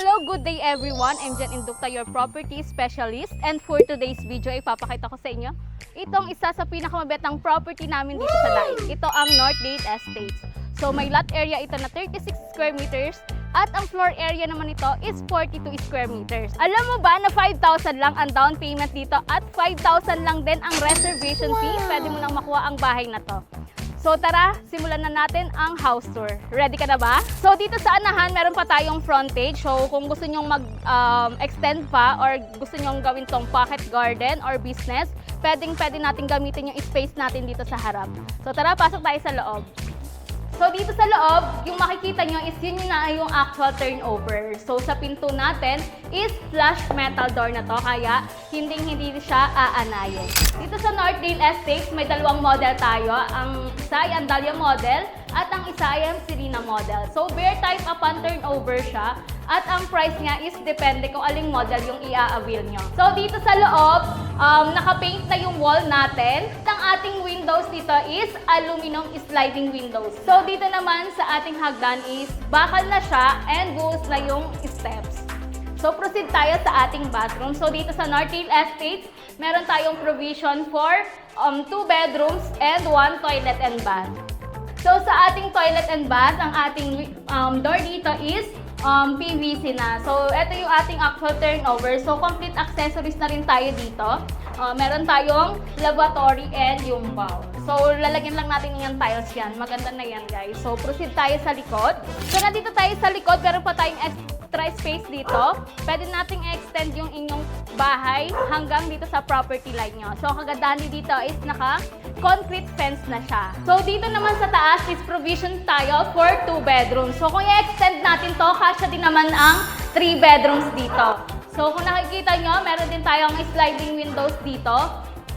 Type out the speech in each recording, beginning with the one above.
Hello, good day everyone. I'm Jen Indukta, your property specialist. And for today's video, ipapakita ko sa inyo itong isa sa pinakamabetang property namin dito sa Daig. Ito ang Northdale Estates. So may lot area ito na 36 square meters at ang floor area naman nito is 42 square meters. Alam mo ba na 5,000 lang ang down payment dito at 5,000 lang din ang reservation fee? Pwede mo nang makuha ang bahay na to. So tara, simulan na natin ang house tour. Ready ka na ba? So dito sa anahan, meron pa tayong frontage. So kung gusto nyong mag-extend pa or gusto nyong gawin tong pocket garden or business, pwedeng pwede natin gamitin yung space natin dito sa harap. So tara, pasok tayo sa loob. So dito sa loob, yung makikita nyo is yun na yung actual turnover. So sa pinto natin is flush metal door na to, kaya hindi hindi siya aanayin. Dito sa Northdale Estates, may dalawang model tayo. Ang isa ay Andalia model at ang isa ay ang Serena model. So bare type upon turnover siya at ang price niya is depende kung aling model yung i-avail nyo. So dito sa loob, um, naka-paint na yung wall natin. Ang ating windows dito is aluminum sliding windows. So dito naman sa ating hagdan is bakal na siya and goes na yung steps. So proceed tayo sa ating bathroom. So dito sa Northdale Estates, meron tayong provision for um, two bedrooms and one toilet and bath. So sa ating toilet and bath, ang ating um, door dito is um, PVC na. So ito yung ating actual turnover. So complete accessories na rin tayo dito. Uh, meron tayong lavatory and yung bowl. So lalagyan lang natin yung tiles yan. Maganda na yan guys. So proceed tayo sa likod. So nandito tayo sa likod, meron pa tayong extra space dito. Pwede nating extend yung inyong bahay hanggang dito sa property line nyo. So kagandahan dito is naka concrete fence na siya. So dito naman sa taas is provision tayo for 2 bedrooms. So kung i-extend natin to, kasya din naman ang 3 bedrooms dito. So kung nakikita nyo, meron din tayong sliding windows dito.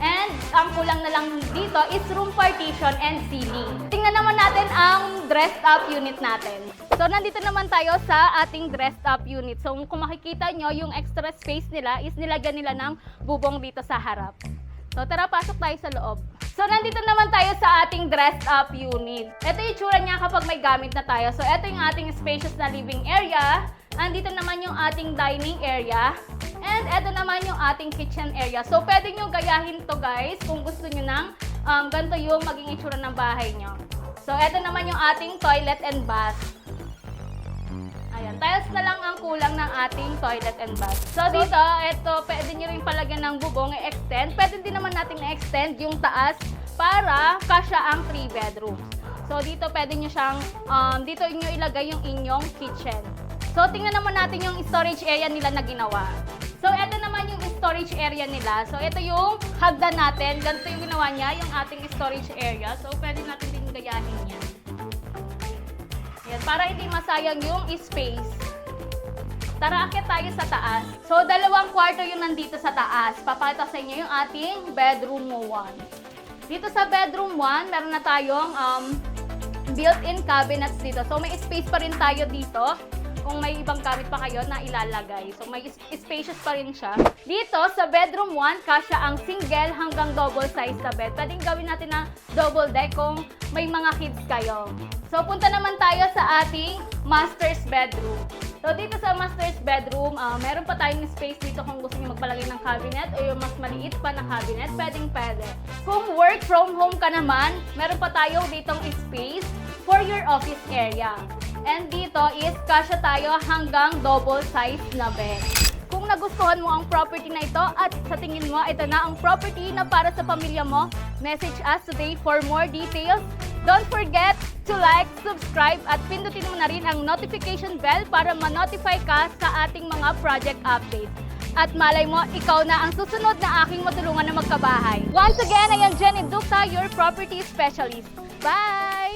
And ang kulang na lang dito is room partition and ceiling. Tingnan naman natin ang dressed up unit natin. So nandito naman tayo sa ating dressed up unit. So kung makikita nyo, yung extra space nila is nilagyan nila ng bubong dito sa harap. So tara, pasok tayo sa loob. So nandito naman tayo sa ating dressed up unit. Ito yung tsura niya kapag may gamit na tayo. So ito yung ating spacious na living area. Andito naman yung ating dining area. And ito naman yung ating kitchen area. So pwede nyo gayahin to guys kung gusto nyo ng um, ganito yung maging itsura ng bahay nyo. So ito naman yung ating toilet and bath. Ayan, tiles na lang ang kulang ng ating toilet and bath. So dito, ito, pwede nyo rin palagyan ng bubong, i-extend. Pwede din naman natin i-extend yung taas para kasya ang 3 bedrooms. So dito, pwede nyo siyang, um, dito nyo ilagay yung inyong kitchen. So tingnan naman natin yung storage area nila na ginawa. So ito naman yung storage area nila. So ito yung hagdan natin. Ganito yung ginawa niya, yung ating storage area. So pwede natin din gayahin yan. Yan, para hindi masayang yung space. Tara, akit tayo sa taas. So, dalawang kwarto yung nandito sa taas. Papakita sa inyo yung ating bedroom 1. Dito sa bedroom 1, meron na tayong um, built-in cabinets dito. So, may space pa rin tayo dito kung may ibang gamit pa kayo na ilalagay. So, may spacious pa rin siya. Dito, sa bedroom 1, kasya ang single hanggang double size na bed. Pwedeng gawin natin na double deck kung may mga kids kayo. So, punta naman tayo sa ating master's bedroom. So, dito sa master's bedroom, ah, meron pa tayong space dito kung gusto niyo magpalagay ng cabinet o yung mas maliit pa na cabinet, pwedeng pwede. Kung work from home ka naman, meron pa tayo ditong space your office area. And dito is kasya tayo hanggang double size na bed. Kung nagustuhan mo ang property na ito at sa tingin mo ito na ang property na para sa pamilya mo, message us today for more details. Don't forget to like, subscribe at pindutin mo na rin ang notification bell para ma-notify ka sa ating mga project updates. At malay mo, ikaw na ang susunod na aking matulungan na magkabahay. Once again, I am Jenny Dukta, your property specialist. Bye!